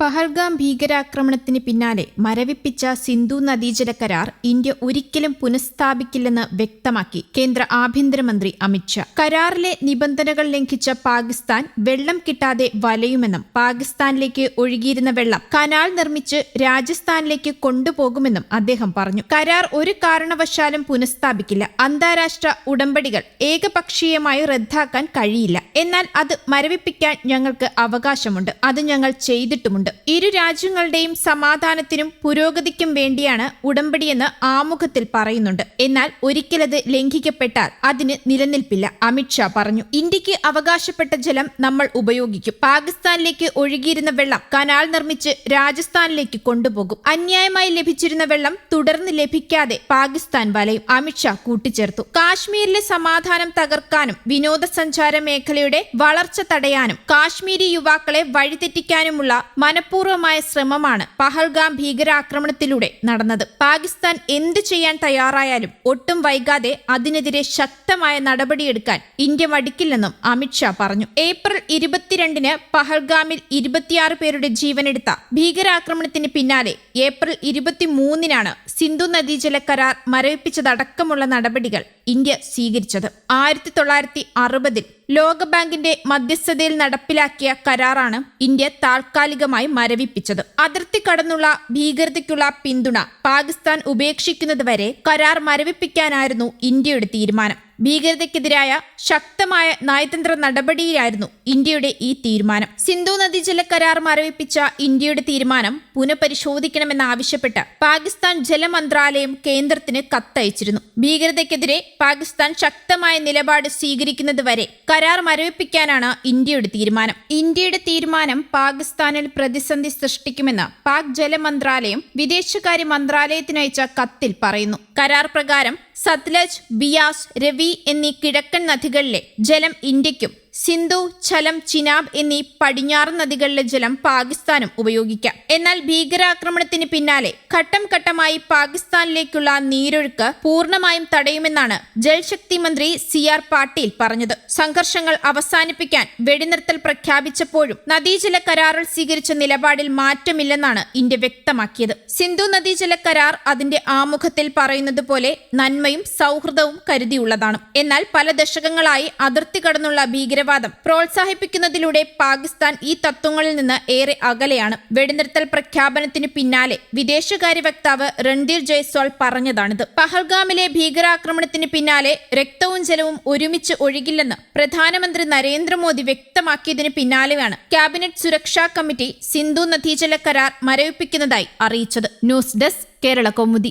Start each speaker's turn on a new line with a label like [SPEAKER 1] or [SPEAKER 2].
[SPEAKER 1] പഹൽഗാം ഭീകരാക്രമണത്തിന് പിന്നാലെ മരവിപ്പിച്ച സിന്ധു നദീജല കരാർ ഇന്ത്യ ഒരിക്കലും പുനഃസ്ഥാപിക്കില്ലെന്ന് വ്യക്തമാക്കി കേന്ദ്ര ആഭ്യന്തരമന്ത്രി അമിത്ഷാ കരാറിലെ നിബന്ധനകൾ ലംഘിച്ച പാകിസ്ഥാൻ വെള്ളം കിട്ടാതെ വലയുമെന്നും പാകിസ്ഥാനിലേക്ക് ഒഴുകിയിരുന്ന വെള്ളം കനാൽ നിർമ്മിച്ച് രാജസ്ഥാനിലേക്ക് കൊണ്ടുപോകുമെന്നും അദ്ദേഹം പറഞ്ഞു. കരാർ ഒരു കാരണവശാലും പുനഃസ്ഥാപിക്കില്ല. അന്താരാഷ്ട്ര ഉടമ്പടികൾ ഏകപക്ഷീയമായി റദ്ദാക്കാൻ കഴിയില്ല. എന്നാൽ അത് മരവിപ്പിക്കാൻ ഞങ്ങൾക്ക് അവകാശമുണ്ട്. അത് ഞങ്ങൾ ചെയ്തിട്ടുമുണ്ട്. ഇരു രാജ്യങ്ങളുടെയും സമാധാനത്തിനും പുരോഗതിക്കും വേണ്ടിയാണ് ഉടമ്പടിയെന്ന് ആമുഖത്തിൽ പറയുന്നുണ്ട്. എന്നാൽ ഒരിക്കലത് ലംഘിക്കപ്പെട്ടാൽ അതിന് നിലനിൽപ്പില്ല. അമിത്ഷാ പറഞ്ഞു ഇന്ത്യയ്ക്ക് അവകാശപ്പെട്ട ജലം നമ്മൾ ഉപയോഗിക്കും. പാകിസ്ഥാനിലേക്ക് ഒഴുകിയിരുന്ന വെള്ളം കനാൽ നിർമ്മിച്ച് രാജസ്ഥാനിലേക്ക് കൊണ്ടുപോകും. അന്യായമായി ലഭിച്ചിരുന്ന വെള്ളം തുടർന്ന് ലഭിക്കാതെ പാകിസ്ഥാൻ വലയും. അമിത്ഷാ കൂട്ടിച്ചേർത്തു. കാശ്മീരിലെ സമാധാനം തകർക്കാനും വിനോദസഞ്ചാര മേഖലയുടെ വളർച്ച തടയാനും കാശ്മീരി യുവാക്കളെ വഴിതെറ്റിക്കാനുമുള്ള മനഃപൂർവമായ ശ്രമമാണ് പഹൽഗാം ഭീകരാക്രമണത്തിലൂടെ നടന്നത്. പാകിസ്ഥാൻ എന്ത് ചെയ്യാൻ തയ്യാറായാലും ഒട്ടും വൈകാതെ അതിനെതിരെ ശക്തമായ നടപടിയെടുക്കാൻ ഇന്ത്യ മടിക്കില്ലെന്നും അമിത്ഷാ പറഞ്ഞു. ഏപ്രിൽ ഇരുപത്തിരണ്ടിന് പഹൽഗാമിൽ ഇരുപത്തിയാറ് പേരുടെ ജീവനെടുത്ത ഭീകരാക്രമണത്തിന് പിന്നാലെ ഏപ്രിൽ ഇരുപത്തിമൂന്നിനാണ് സിന്ധു നദീജല കരാർ മരവിപ്പിച്ചതടക്കമുള്ള നടപടികൾ ഇന്ത്യ സ്വീകരിച്ചത്. ആയിരത്തി തൊള്ളായിരത്തി അറുപതിൽ ലോകബാങ്കിന്റെ മധ്യസ്ഥതയിൽ നടപ്പിലാക്കിയ കരാറാണ് ഇന്ത്യ താൽക്കാലികമായി മരവിപ്പിച്ചത്. അതിർത്തി കടന്നുള്ള ഭീകരതയ്ക്കുള്ള പിന്തുണ പാകിസ്ഥാൻ ഉപേക്ഷിക്കുന്നതുവരെ കരാർ മരവിപ്പിക്കാനായിരുന്നു ഇന്ത്യയുടെ തീരുമാനം. ഭീകരതയ്ക്കെതിരായ ശക്തമായ നയതന്ത്ര നടപടിയിലായിരുന്നു ഇന്ത്യയുടെ ഈ തീരുമാനം. സിന്ധു നദീജല കരാർ മരവിപ്പിച്ച ഇന്ത്യയുടെ തീരുമാനം പുനഃപരിശോധിക്കണമെന്നാവശ്യപ്പെട്ട് പാകിസ്ഥാൻ ജലമന്ത്രാലയം കേന്ദ്രത്തിന് കത്തയച്ചിരുന്നു. ഭീകരതയ്ക്കെതിരെ പാകിസ്ഥാൻ ശക്തമായ നിലപാട് സ്വീകരിക്കുന്നത് വരെ കരാർ മരവിപ്പിക്കാനാണ് ഇന്ത്യയുടെ തീരുമാനം. ഇന്ത്യയുടെ തീരുമാനം പാകിസ്ഥാനിൽ പ്രതിസന്ധി സൃഷ്ടിക്കുമെന്ന് പാക് ജലമന്ത്രാലയം വിദേശകാര്യ മന്ത്രാലയത്തിനയച്ച കത്തിൽ പറയുന്നു. കരാർ പ്രകാരം സത്ലജ് ബിയാസ് രവി എന്നീ കിഴക്കൻ നദികളിലെ ജലം ഇന്ത്യക്കും സിന്ധു ഛലം ചിനാബ് എന്നീ പടിഞ്ഞാറൻ നദികളിലെ ജലം പാകിസ്ഥാനും ഉപയോഗിക്കാം. എന്നാൽ ഭീകരാക്രമണത്തിന് പിന്നാലെ ഘട്ടം ഘട്ടമായി പാകിസ്ഥാനിലേക്കുള്ള നീരൊഴുക്ക് പൂർണമായും തടയുമെന്നാണ് ജൽശക്തി മന്ത്രി സി ആർ പാട്ടീൽ പറഞ്ഞത്. സംഘർഷങ്ങൾ അവസാനിപ്പിക്കാൻ വെടിനിർത്തൽ പ്രഖ്യാപിച്ചപ്പോഴും നദീജല കരാറിൽ സ്വീകരിച്ച നിലപാടിൽ മാറ്റമില്ലെന്നാണ് ഇന്ത്യ വ്യക്തമാക്കിയത്. സിന്ധു നദീജല കരാർ അതിന്റെ ആമുഖത്തിൽ പറയുന്നത് പോലെ നന്മയും സൗഹൃദവും കരുതിയുള്ളതാണ്. എന്നാൽ പല ദശകങ്ങളായി അതിർത്തി കടന്നുള്ള ഭീകരവാദം പ്രോത്സാഹിപ്പിക്കുന്നതിലൂടെ പാകിസ്ഥാൻ ഈ തത്വങ്ങളിൽ നിന്ന് ഏറെ അകലെയാണ്. വെടിനിർത്തൽ പ്രഖ്യാപനത്തിന് പിന്നാലെ വിദേശകാര്യ വക്താവ് രൺധീർ ജയ്സ്വാൾ പറഞ്ഞതാണിത്. പഹൽഗാമിലെ ഭീകരാക്രമണത്തിന് പിന്നാലെ രക്തവും ജലവും ഒരുമിച്ച് ഒഴുകില്ലെന്ന് പ്രധാനമന്ത്രി നരേന്ദ്രമോദി വ്യക്തമാക്കിയതിന് പിന്നാലെയാണ് ക്യാബിനറ്റ് സുരക്ഷാ കമ്മിറ്റി സിന്ധു നദീജല കരാർ മരവിപ്പിക്കുന്നതായി അറിയിച്ചത്. News desk Kerala Kaumudi.